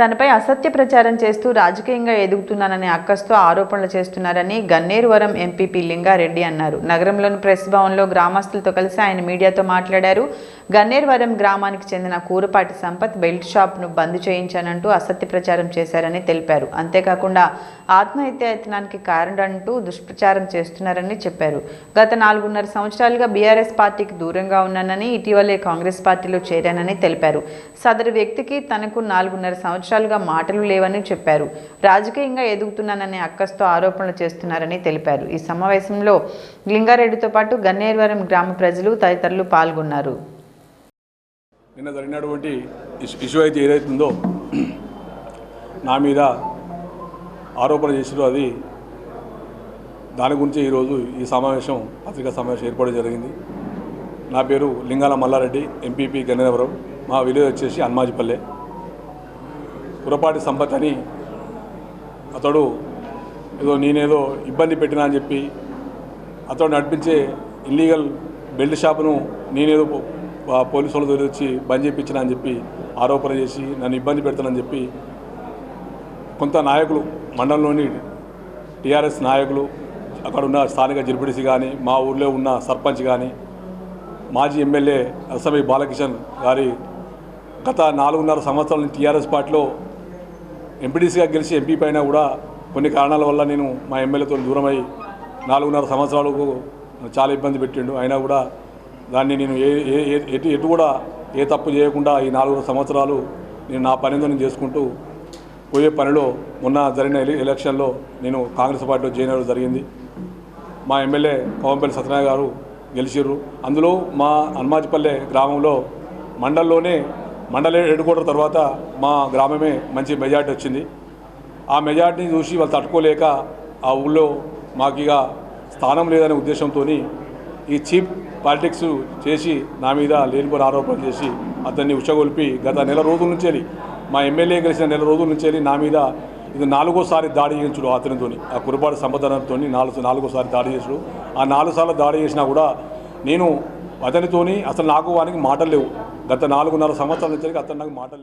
తనపై అసత్య ప్రచారం చేస్తూ రాజకీయంగా ఎదుగుతున్నాననే అక్కస్తో ఆరోపణలు చేస్తున్నారని గన్నేరువరం ఎంపీపీ లింగారెడ్డి అన్నారు. నగరంలోని ప్రెస్ భవన్లో గ్రామస్తులతో కలిసి ఆయన మీడియాతో మాట్లాడారు. గన్నేరువరం గ్రామానికి చెందిన కూరపాటి సంపత్ బెల్ట్ షాప్ను బంద్ చేయించానంటూ అసత్య ప్రచారం చేశారని తెలిపారు. అంతేకాకుండా ఆత్మహత్య యత్నానికి కారణంటూ దుష్ప్రచారం చేస్తున్నారని చెప్పారు. గత నాలుగున్నర సంవత్సరాలుగా బీఆర్ఎస్ పార్టీకి దూరంగా ఉన్నానని ఇటీవలే కాంగ్రెస్ పార్టీలో చేరానని తెలిపారు. సదరు వ్యక్తికి తనకు నాలుగున్నర సంవత్సరాలుగా మాటలు లేవని చెప్పారు. రాజకీయంగా ఎదుగుతున్నాననే అక్కస్తో ఆరోపణలు చేస్తున్నారని తెలిపారు. ఈ సమావేశంలో లింగారెడ్డితో పాటు గన్నేరువరం గ్రామ ప్రజలు తదితరులు పాల్గొన్నారు. నిన్న జరిగినటువంటి ఇష్యూ అయితే ఏదైతుందో నా మీద ఆరోపణ చేసిరో అది దాని గురించి ఈరోజు ఈ సమావేశం పత్రికా సమావేశం ఏర్పాటు జరిగింది. నా పేరు లింగాల మల్లారెడ్డి ఎంపీపీ గన్నవరం మా విలేజ్ వచ్చేసి అన్మాజిపల్లె పురపాటి సంపత్ అని అతడు ఏదో నేనేదో ఇబ్బంది పెట్టినా అని చెప్పి అతడు నడిపించే ఇల్లీగల్ బెల్ట్ షాపును నేనేదో పోలీసు వాళ్ళ దగ్గర వచ్చి బంద్ చేయించిన అని చెప్పి ఆరోపణ చేసి నన్ను ఇబ్బంది పెడతానని చెప్పి కొంత నాయకులు మండలంలోని టీఆర్ఎస్ నాయకులు అక్కడ ఉన్న స్థానిక జడ్పీటీసీ కానీ మా ఊర్లో ఉన్న సర్పంచ్ కానీ మాజీ ఎమ్మెల్యే అసమీ బాలకిషన్ గారి గత నాలుగున్నర సంవత్సరాల నుంచి టీఆర్ఎస్ పార్టీలో ఎంపీటీసీగా గెలిచి ఎంపీ పైన కూడా కొన్ని కారణాల వల్ల నేను మా ఎమ్మెల్యేతో దూరమై నాలుగున్నర సంవత్సరాలకు చాలా ఇబ్బంది పెట్టిండు. అయినా కూడా దాన్ని నేను ఏ ఏ- ఎటు ఎటు కూడా ఏ తప్పు చేయకుండా ఈ నాలుగు సంవత్సరాలు నేను నా పనితో నేను చేసుకుంటూ పోయే పనిలో మొన్న జరిగిన ఎలక్షన్లో నేను కాంగ్రెస్ పార్టీలో జాయిన్ అవ్వడం జరిగింది. మా ఎమ్మెల్యే పవన్పల్లి సత్యనారాయణ గారు గెలిచిర్రు. అందులో మా హనుమాజిపల్లె గ్రామంలో మండలంలోనే మండల హెడ్ క్వార్టర్ తర్వాత మా గ్రామమే మంచి మెజార్టీ వచ్చింది. ఆ మెజార్టీని చూసి వాళ్ళు తట్టుకోలేక ఆ ఊళ్ళో మాకు ఇక స్థానం లేదనే ఉద్దేశంతో ఈ చీప్ పాలిటిక్స్ చేసి నా మీద లేనిపోని ఆరోపణలు చేసి అతన్ని ఉచ్చగొల్పి గత నెల రోజుల నుంచి మా ఎమ్మెల్యే గెలిచిన నెల రోజుల నుంచి నా మీద ఇది నాలుగోసారి దాడి చేయించుడు అతనితో ఆ కురపాటు సంపదనంతో నాలుగు నాలుగోసారి దాడి చేసుడు ఆ నాలుగు సార్లు దాడి చేసినా కూడా నేను అతనితోని అసలు నాకు వానికి మాటలు లేవు. గత నాలుగున్నర సంవత్సరాల నుంచి అతను నాకు మాటలు